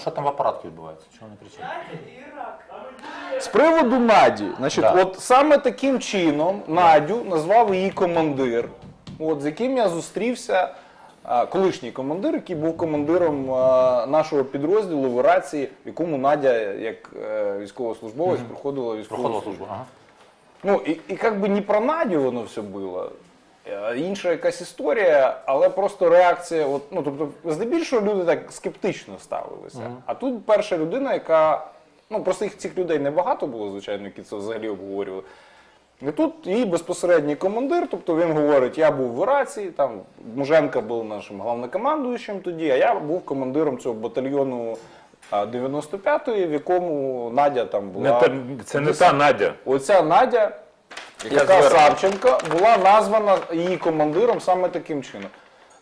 що там в апаратці відбувається? Чого не кричать? З приводу Наді, значить, Да. от саме таким чином Надю назвав її командир, от, з яким я зустрівся, а, колишній командир, який був командиром а, нашого підрозділу в Ірації, в якому Надя, як е, військовослужбовець, проходила військову Проходила службу. службу. Ага. Ну, і, і як би не про Надю воно все було, інша якась історія, але просто реакція, от, ну, тобто, здебільшого люди так скептично ставилися. А тут перша людина, яка, ну, просто їх цих людей небагато було, звичайно, які це взагалі обговорювали. І тут її безпосередній командир, тобто він говорить, я був в Ірації, там Муженко був нашим головнокомандуючим тоді, а я був командиром цього батальйону 95-ї, в якому Надя там була. Не та, це не та Надя. Оця Надя, яка. Савченко, була названа її командиром саме таким чином.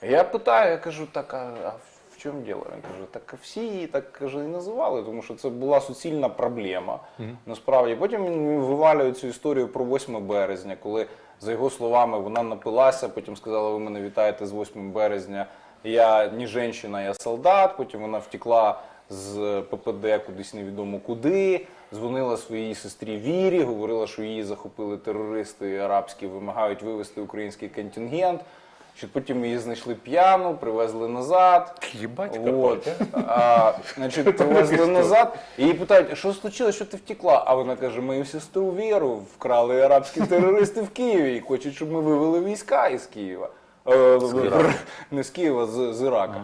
Я питаю, я кажу, так, а, а в чому діло? Він каже, так всі її так каже, і називали, тому що це була суцільна проблема. Насправді. Потім він вивалює цю історію про 8 березня, коли, за його словами, вона напилася, потім сказала, ви мене вітаєте з 8 березня. Я не жінка, я солдат. Потім вона втекла з ППД кудись невідомо куди. Дзвонила своїй сестрі Вірі, говорила, що її захопили терористи арабські, вимагають вивезти український контингент. Що потім її знайшли п'яну, привезли назад. Їбать, От, а, значить, привезли назад. І її питають, що случилось, що ти втекла? А вона каже, мою сестру Віру вкрали арабські терористи в Києві і хочуть, щоб ми вивели війська із Києва. Е, Не з Києва, з, з Ірака.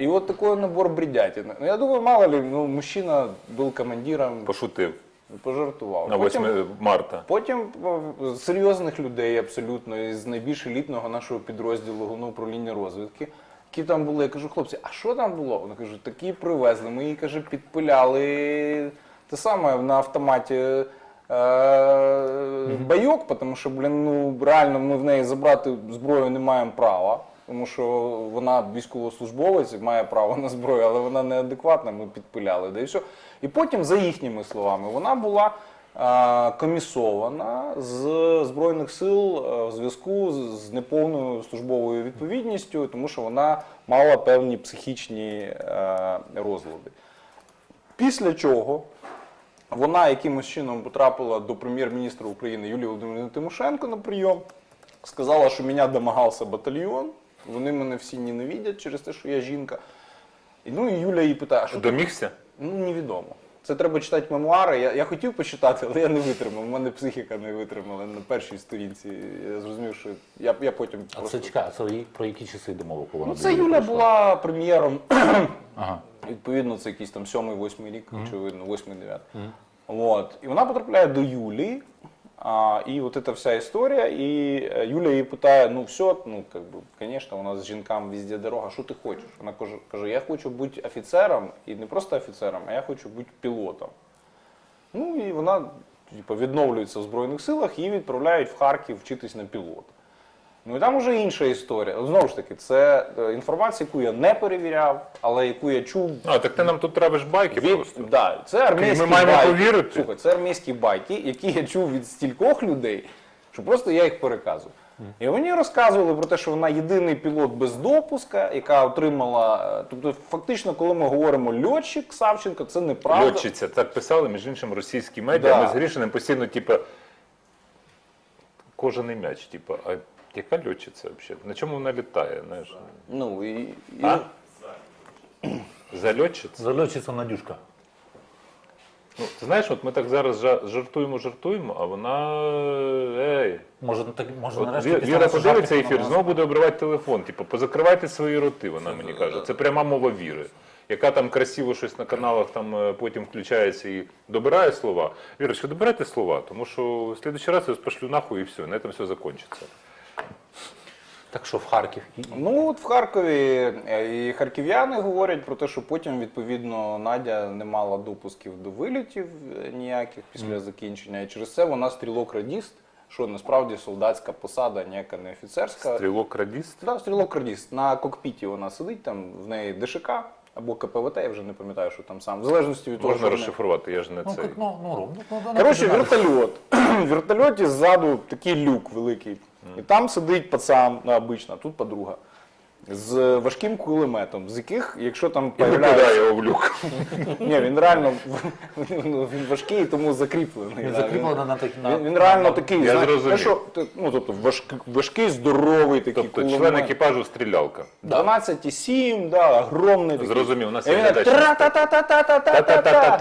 И вот такой набор бредятины. Ну, я думаю, мало ли, ну, мужчина был командиром, Пошутив пожартував. на 8 марта. Потім е, серйозних людей абсолютно із найбільш елітного нашого підрозділу головного управління розвідки, які там були. Я кажу, хлопці, а що там було? Вони кажуть, такі привезли. Ми її каже, підпиляли те саме на автоматі. е, Байок, тому що, блін, ну реально ми в неї забрати зброю не маємо права, тому що вона військовослужбовець має право на зброю, але вона неадекватна, ми підпиляли. Да і. І потім, за їхніми словами, вона була комісована з Збройних сил в зв'язку з, неповною службовою відповідністю, тому що вона мала певні психічні розлади. Після чого вона якимось чином потрапила до прем'єр-міністра України Юлії Володимирівни Тимошенко на прийом, сказала, що мене домагався батальйон, вони мене всі ненавидять через те, що я жінка. І, ну і Юля її питає, а що ти Домігся? Ну, невідомо. Це треба читати мемуари. Я, я хотів почитати, але я не витримав. У мене психіка не витримала на першій сторінці. Я зрозумів, що я, я потім А просто. це чекай, а це і- про які часи йде мова, коли вона Ну, до це Юля прийшла? була прем'єром. Ага. Відповідно, це якийсь там сьомий, восьмий рік, очевидно, восьмий, дев'ятий. От. І вона потрапляє до Юлії. А, і от ця вся історія, і е, Юля її питає: ну все, ну как бы, звісно, у нас жінкам везде дорога, що ти хочеш? Вона каже, я хочу бути офіцером, і не просто офіцером, а я хочу бути пілотом. Ну і вона типу, відновлюється в Збройних силах, її відправляють в Харків вчитись на пілота. Ну і там уже інша історія. Знову ж таки, це е, інформація, яку я не перевіряв, але яку я чув А, так ти нам тут травиш байки від, просто. да, це армійські Ми маємо байки. повірити? Слухай, це армійські байки, які я чув від стількох людей, що просто я їх переказую. І вони розказували про те, що вона єдиний пілот без допуска, яка отримала. е, Тобто, фактично, коли ми говоримо льотчик Савченко, це неправда. Льотчиця, так писали, між іншим, російські медіа. Да. Ми з Грішиним постійно, типу, кожаний м'яч, типу, а яка льотчиця взагалі? На чому вона літає? Знаєш? Ну і, і А? За льотчиця? Зальотчиця Надюшка. Ну, ти знаєш, от ми так зараз жа- жартуємо, жартуємо, а вона. Ей. Може, так, може От нарешті Ві- після Віра наших подивиться жартів ефір, вона знову буде обривати телефон. Типу, позакривайте свої роти, вона мені каже. Це пряма мова віри. Яка там красиво щось на каналах там е, потім включається і добирає слова. Вірочка, добирайте слова, тому що в следующий раз я вас пошлю нахуй і все, на этом все закончиться. Так що в Харків. Ну от в Харкові е, і харків'яни говорять про те, що потім відповідно Надя не мала допусків до вилітів е, ніяких після закінчення, і через це вона стрілок-радіст, що насправді солдатська посада, ніяка не офіцерська. Стрілок радіст. Да, стрілок-радіст. На кокпіті вона сидить, там в неї ДШК або КПВТ, я вже не пам'ятаю, що там сам. В залежності від того, Можна розшифрувати, я ж не Ну, ну, ну, ну, ну, ну, Коротше, вертольот. В вертольоті ззаду такий люк великий. І там сидить пацан, ну, обично, а тут подруга. з важким кулеметом, з яких, якщо там І викидає появляється... його в люк. Ні, він реально ну, він важкий, тому закріплений. Він да, на так- на- Він, він реально такий, Я знаєш, зрозумів. те, що, ти- ну, тобто, важкий, важкий, здоровий такий Тобто кулемет. член екіпажу стрілялка. 12,7, да, огромний такий. Зрозумів, у нас І є він тра-та-та-та-та-та-та-та-та.